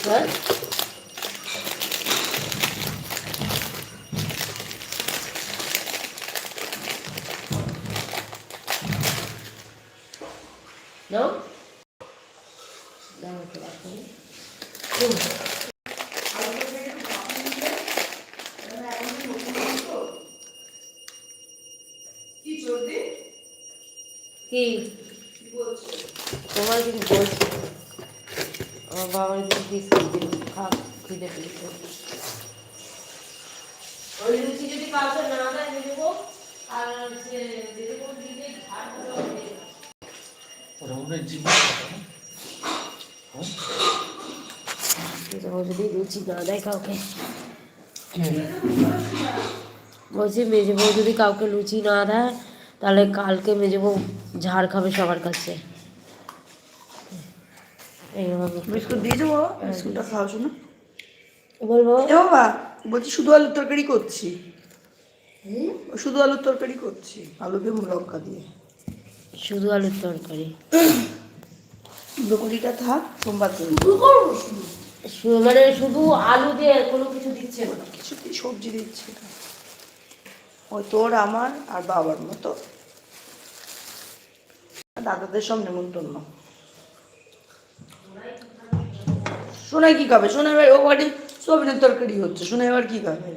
হ্যাঁ নাও দাও একটু রাখো। হুম। কি চলবে কি তোমার কিছু বলছি আমার বাবার কিছু বিস্কুট দিল খা খিদে পেয়েছে ওই লুচি যদি কাউকে না দেয় দিয়ে দেবো আর সে দিয়ে দেবো দিতে ঝাড় করে হবে। রৌনের জীবন ও যদি লুচি না দেয় কাউকে বলছি মেজে বউ যদি কাউকে লুচি না দেয় তাহলে কালকে মেজে বউ ঝাড় খাবে সবার কাছে এইভাবে বিস্কুট দিয়ে যাব বিস্কুটটা খাওয়া শোনো বলব? এ বাবা বলছি শুধু আলুর তরকারি করছি। শুধু আলুর তরকারি করছি আলু দিয়ে লঙ্কা দিয়ে। শুধু আলুর তরকারি। ব্রকলিটা থাক সোমবার দিন। মানে শুধু আলু দিয়ে কোনো কিছু দিচ্ছে না? কিছু কি সবজি দিচ্ছি। ওই তোর আমার আর বাবার মতো। দাদাদের সব নেমন্তন্ন। সোনাই কি খাবে? সোনাই ভাই ও বাড়ি সোয়াবিনের তরকারি হচ্ছে। সোনাই এবার কি খাবে?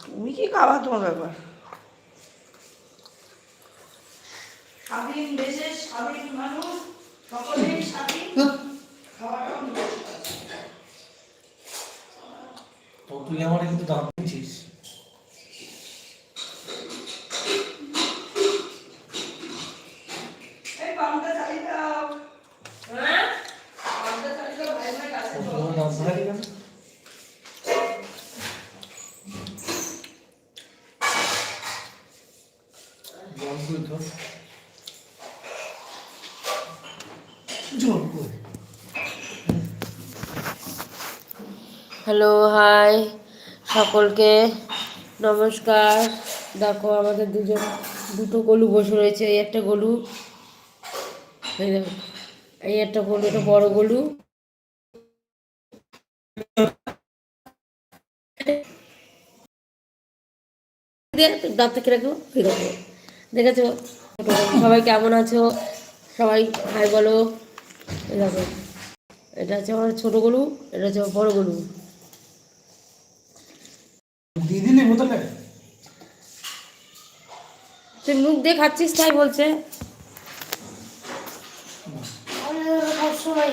তুমি কি খাওয়া তোমার ব্যাপার? তুই আমার কিন্তু দাম দিচ্ছিস এই পাম্পটা চালিয়ে দাও পাম্পটা চালিয়ে দাও ভাই ভাই কাছে ও তোর দাম ভারী কেন জল করে ধর জল করে হ্যালো হাই সকলকে নমস্কার। দেখো, আমাদের দুজন, দুটো গলু বসে রয়েছে। এই একটা গলু এই একটা গলু, এটা বড় গলু। দাঁত থেকে রাখো এই দেখো। দেখেছ সবাই কেমন আছো? সবাই হাই বলো। দেখো এটা হচ্ছে আমার ছোটো গলু এটা হচ্ছে আমার বড় গলু। তুই মুখ দিয়ে খাচ্ছিস তাই বলছে। সবাই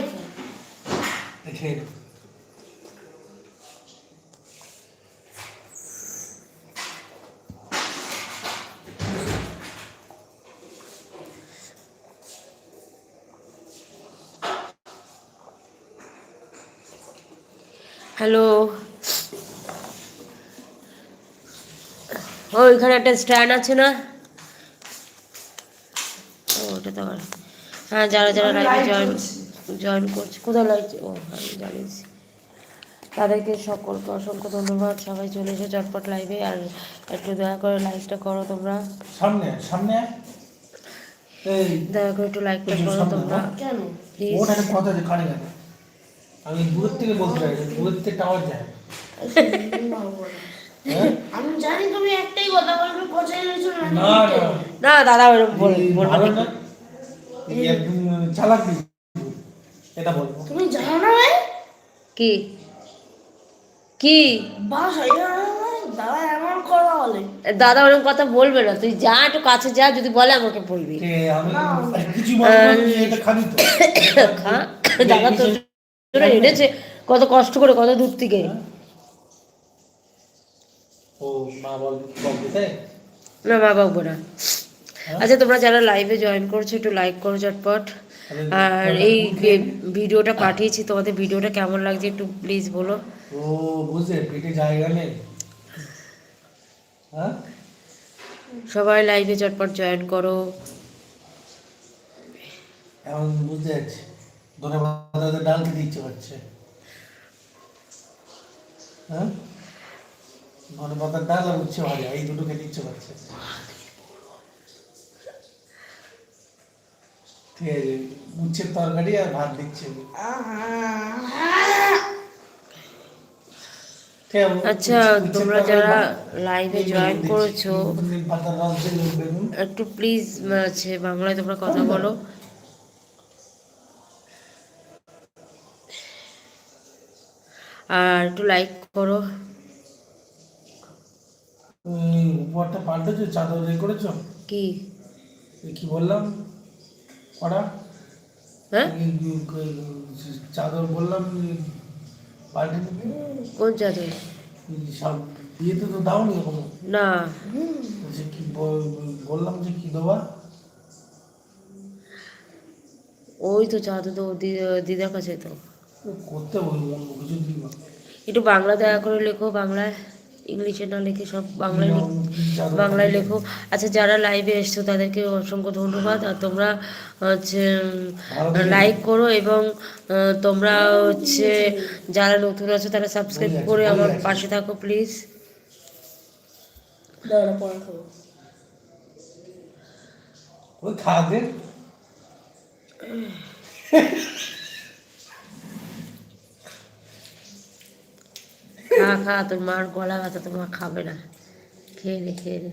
হ্যালো। ও এখানে একটা স্ট্যান্ড আছে না? ওটা তো হ্যাঁ যারা যারা লাইভে জয়েন জয়েন করছে। কোথায় লাইভ ও হ্যাঁ আমি জানিস তাদেরকে সকলকে অসংখ্য ধন্যবাদ। সবাই চলে এসে চটপট লাইভে আর একটু দয়া করে লাইভটা করো তোমরা। সামনে সামনে? দয়া করে একটু লাইকটা করো তোমরা। কেন? প্লিজ কথা কানে আমি দূর থেকে বলতে চাই দূর থেকে টাওয়ার যায়। হ্যাঁ? আমি জানি তুমি একটাই কথা বলবে পচাই রয়েছো না না দাদা ওরকম বল বলবে না। একদম চালাক এটা বলব তুমি জানো না ভাই? কি? কি? দাদা কথা ওরকম কথা বলবে না। তুই যা একটু কাছে যা যদি বলে আমাকে বলবি। তো জন্য এনেছে কত কষ্ট করে কত দূর থেকে। না মা বাবু না। আচ্ছা তোমরা যারা লাইভে জয়েন করছ একটু লাইক করো চটপট আর এই ভিডিওটা পাঠিয়েছি তোমাদের ভিডিওটা কেমন লাগছে একটু প্লিজ বলো। ও বুঝলে পেটে জায়গা নেই। হ্যাঁ? সবাই লাইভে চটপট জয়েন করো। এখন বুঝতে যাচ্ছি ধনে পাতাতে ডাল খেতে ইচ্ছে করছে হ্যাঁ? ধনে পাতার ডাল আর উচ্ছে ভাজা এই দুটো খেতে ইচ্ছে করছে ঠিক আছে উচ্ছের তরকারি আর ভাত দিচ্ছে। আচ্ছা তোমরা যারা লাইভে জয়েন করেছ একটু প্লিজ আছে বাংলায় তোমরা কথা বলো। আর একটু লাইক করো। তুমি উপরটা পাল্টেছো চাদর এ করেছ? কি? কি বললাম? কটা হ্যাঁ? চাদর বললাম পাল্টে কোন চাদর? সব বিয়েতে তো দাও নি এখনও। না। যে কি বললাম যে কি দেওয়া ওই তো চাদর তো দিদার কাছে তো। করতে কিছু একটু বাংলা দয়া করে লেখো বাংলায় ইংলিশে না লিখে সব বাংলায় বাংলায় লেখো। আচ্ছা যারা লাইভে এসছো তাদেরকে অসংখ্য ধন্যবাদ। আর তোমরা হচ্ছে। লাইক করো এবং তোমরা হচ্ছে যারা নতুন আছো তারা সাবস্ক্রাইব করে আমার পাশে থাকো প্লিজ ওই খা তোর মার গলা ব্যথা তোর মা খাবে না। খেয়ে নে খেয়ে নে।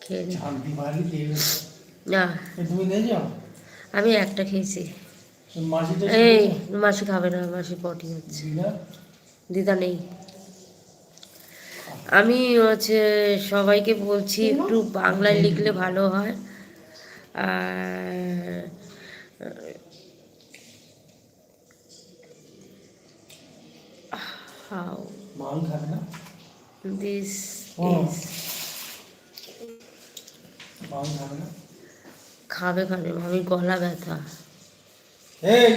খেয়ে নে। না। আমি একটা খেয়েছি। এই মাসি খাবে না মাসি পটি হচ্ছে। দিদা? নেই। আমি হচ্ছে সবাইকে বলছি একটু বাংলায় লিখলে ভালো হয়। আর ও। ইজ মাল খাবে খাবে আমি গলা ব্যথা। এই!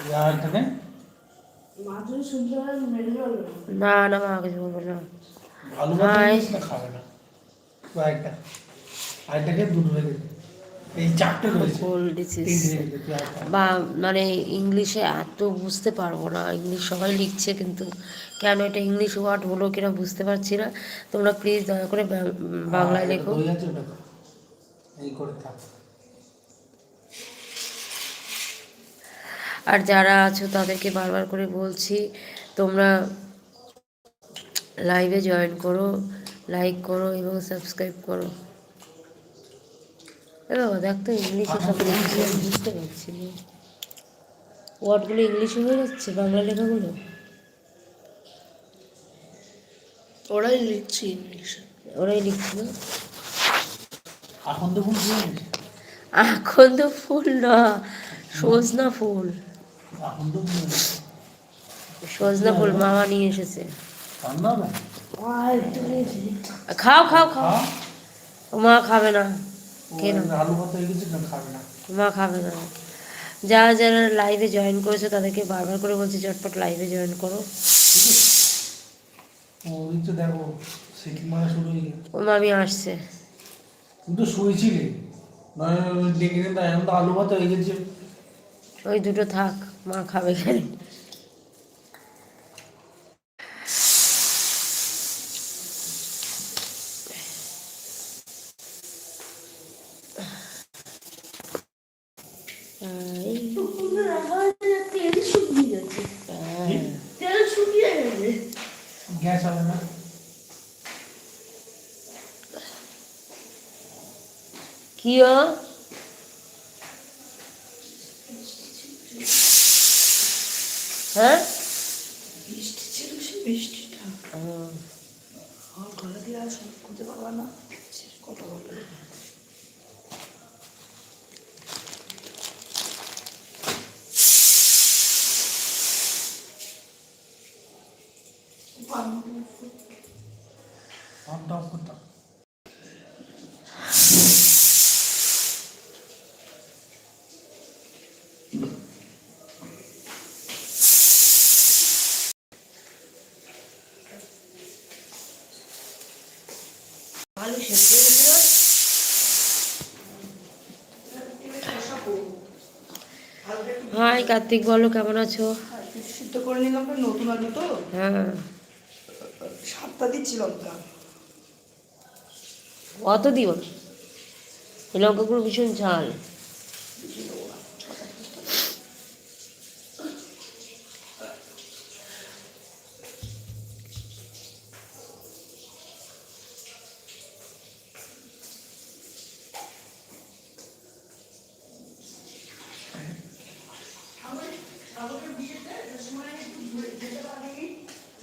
নে হয় না। না মা কিছু বলব না। না খাবে না। তো একটা আরেকটাকে দুটো রেখে দে। এই চারটে রয়েছে কোল্ড ডিসিজ। বা মানে ইংলিশে এত বুঝতে পারব না ইংলিশ সবাই লিখছে কিন্তু কেন এটা ইংলিশ ওয়ার্ড হলো কিনা বুঝতে পারছি না। তোমরা প্লিজ দয়া করে বাংলায় আর লেখো। আর যারা আছো তাদেরকে বারবার করে বলছি তোমরা লাইভে জয়েন করো লাইক করো এবং সাবস্ক্রাইব করো। বাবা দেখ তো ইংলিশে সব বুঝতে পারছি না। ওয়ার্ডগুলো ইংলিশে হয়ে যাচ্ছে বাংলা লেখাগুলো? ওরাই লিখছি ইংলিশে ওরাই লিখছিল এখন তো ফুল এখন তো ফুল না সজনা ফুল। সজনা ফুল মামা নিয়ে এসেছে। খাও খাও। খাও? মা খাবে না। কেন? আলু ভাত হয়ে গেছে না খাবে না। মা খাবে না। যারা যারা লাইভে জয়েন করেছে তাদেরকে বারবার করে বলছি চটপট লাইভে জয়েন করো। ওই তো দেখো সিটি মারা শুরু হয়ে গেছে। ও মামি আসছে। তুই তো শুয়েছিলি। নয় ডেকে এখন তো আলু ভাত হয়ে গেছে। ওই দুটো থাক মা খাবে কেন এই, তেল শুকিয়ে গেছে হ্যাঁ। তেল শুকিয়ে গেছে গ্যাস হবে না? কি হ্যাঁ? বৃষ্টি ছিল সে বৃষ্টিটা হুম। আমার গলা দিয়ে আর সব খুঁজে পাবা না কত বলে আমটা অফ করতাম আলু সেদ্ধ হয়েছিল হাই কার্তিক বলো কেমন আছো? সিদ্ধ করে নিলাম নতুন আলু তো। হ্যাঁ। সাতটা দিচ্ছি লঙ্কা অত দিও লঙ্কাগুলো ভীষণ ঝাল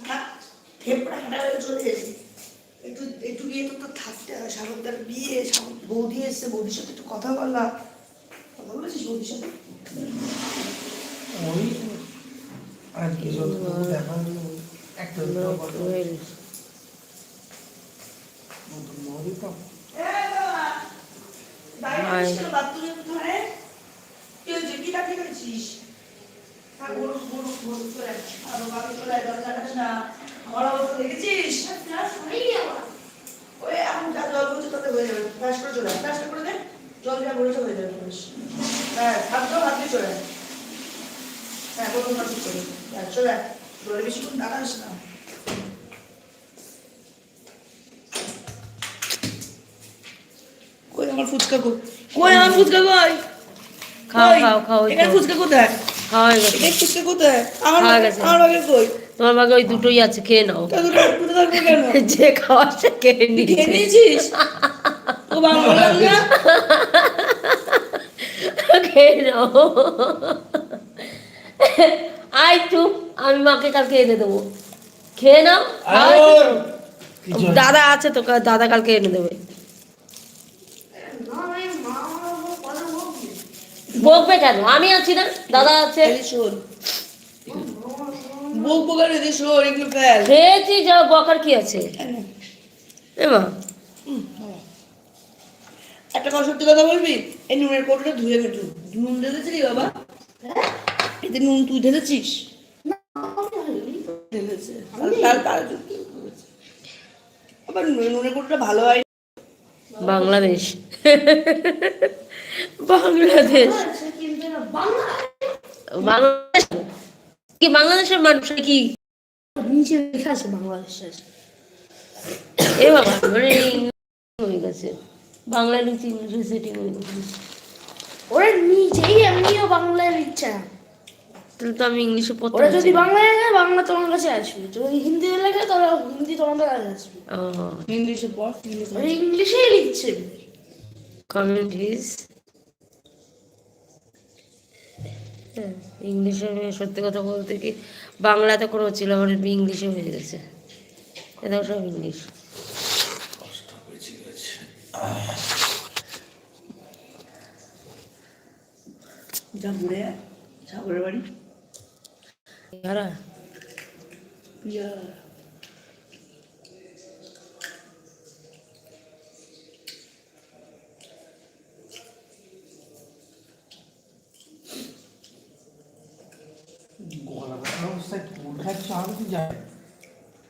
না থেপড়া কাটা হয়ে চলে এসেছি একটু একটু গিয়ে তো তো সাগরদার বিয়ে বৌদি এসছে বৌদির সাথে একটু কথা বললাম কথা বলেছিস বৌদির সাথে? ওই দেখা একটা অবস্থা দেখেছিস ওই এখন যা জল পড়ছে তাতে হয়ে যাবে ফ্লাশ করে চলে করে দে জল যা বলেছে হয়ে যাবে বেশ। হ্যাঁ হাত দাও হাত দিয়ে চলে হ্যাঁ ঠিক করে হ্যাঁ চলে আয়। জলে বেশিক্ষণ দাঁড়াস না। কই আমার ফুচকা কই? কই আমার ফুচকা কই? খাও খাও খাও ওই এখানে ফুচকা কোথায়? খাওয়া হয়ে গেছে। ফুচকা কোথায়? আমার। আমার কই? তোমার ভাগে ওই দুটোই আছে খেয়ে নাও। যে খাওয়া সে খেয়ে খেয়ে নিয়েছে। নিয়েছিস? খেয়ে নাও আই চুপ আমি মাকে কালকে এনে দেবো খেয়ে নাও দাদা আছে তো দাদা কালকে এনে দেবে বকবে কেন আমি আছি না দাদা আছে এই শোন বুক বুকার এদি শোন এগুলো ফেল খেয়েছি যা বকার কি আছে এমা একটা কথা সত্যি কথা বলবি? এই নুনের কোটটা ধুয়ে গেটু নুন ঢেলেছিলি বাবা? এতে নুন তুই ঢেলেছিস? আবার নুনের কোটটা ভালো হয়? বাংলাদেশ। বাংলাদেশ। বাংলাদেশ? কি বাংলাদেশের মানুষ কি নিচে লেখা আছে বাংলাদেশের। এ বাবা মানে হয়ে গেছে। বাংলা লিখছি ইংলিশে সেটিং ওরা নিজেই এমনিও বাংলায় লিখছে না। তাহলে তো আমি ইংলিশে পড়তে ওরা যদি বাংলায় লেখে বাংলা তোমার কাছে আসবে। যদি হিন্দি লেখে তাহলে হিন্দি তোমাদের কাছে আসবে। ও। ইংলিশে পড় ইংলিশে ওরা ইংলিশেই লিখছে। Comment please. হ্যাঁ ইংলিশে আমি সত্যি কথা বলতে কি বাংলাতে কোনো ছিল আমার ইংলিশে হয়ে গেছে। এটাও সব ইংলিশ। যা ঘুরে আয় সাগরের বাড়ি কারা ইয়া গলা ব্যথার অবস্থায় কুল খাচ্ছ আমি তো যাই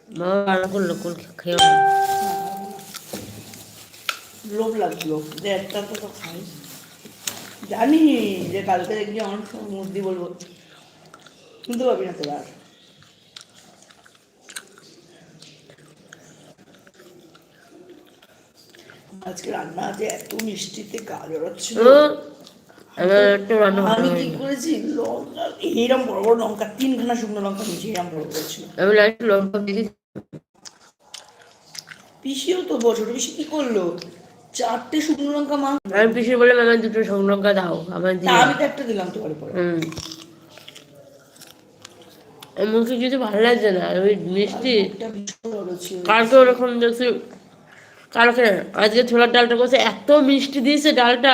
মা রান্না করল কুল খেয়ে লোভ লাগল যে একটা তো তো খাই। জানি যে কালকে দেখবি অনেক সময় মুখ বলব। শুনতে পাবি না তোর। আজকে রান্না আছে এত মিষ্টিতে আমার আমি কি করেছি? লঙ্কা এইরকম বড় বড় লঙ্কা তিনখানা শুকনো লঙ্কা এরকম বড় লঙ্কা পিসিও তো বছর পিসি কি করল? চারটে শুকনো লঙ্কা মা আমি পিসি বললাম আমার দুটো শুকনো লঙ্কা দাও আমার দিয়ে আমি তো একটা দিলাম তো পরে হুম। কিছু ভালো লাগছে না ওই মিষ্টি কালকে ওরকম দেখছি কালকে আজকে ছোলার ডালটা করছে এত মিষ্টি দিয়েছে ডালটা।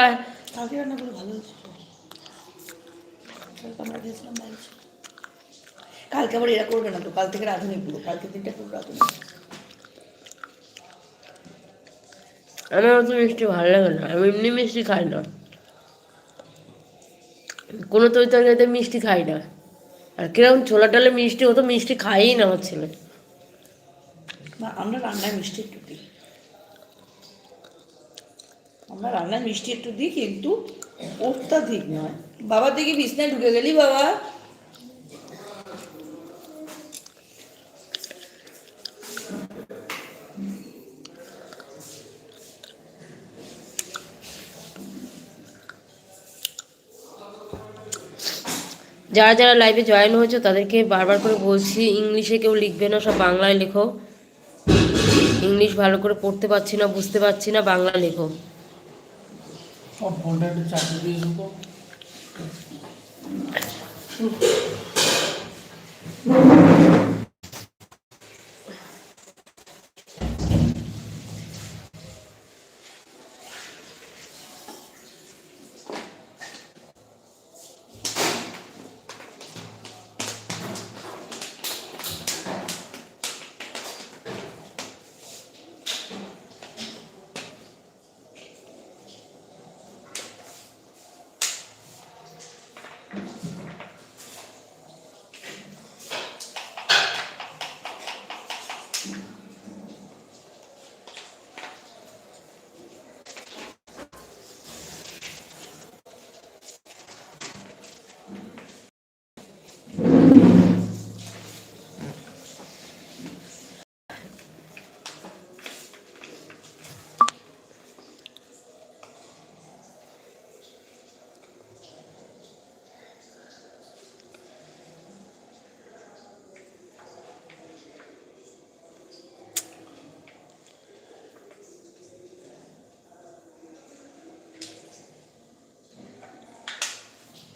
কালকে রান্না করে ভালো হয়েছিল কালকে আবার এরা করবে না তো কাল থেকে রাঁধুনি পুরো কালকে দিনটা পুরো রাঁধুনি। আমার মিষ্টি ভালো লাগে না, আমি এমনি মিষ্টি খাই না। কোনো তরি তরকারিতে মিষ্টি খাই না। আর কীরকম ছোলা ডালে মিষ্টি হতো, মিষ্টি খাই না আমার ছেলে। আমরা রান্নায় মিষ্টি একটু দিই। আমরা রান্নায় মিষ্টি একটু দিই, কিন্তু অত্যাধিক নয়। বাবা দেখি বিছনায় ঢুকে গেলি বাবা। যারা যারা লাইভে জয়েন হয়েছে তাদেরকে বারবার করে বলছি ইংলিশে কেউ লিখবে না সব বাংলায় লেখো। ইংলিশ ভালো করে পড়তে পারছি না বুঝতে পারছি না বাংলা লেখো।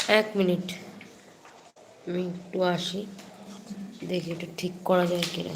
এক মিনিট। আমি একটু আসি দেখি একটু ঠিক করা যায় কিনা।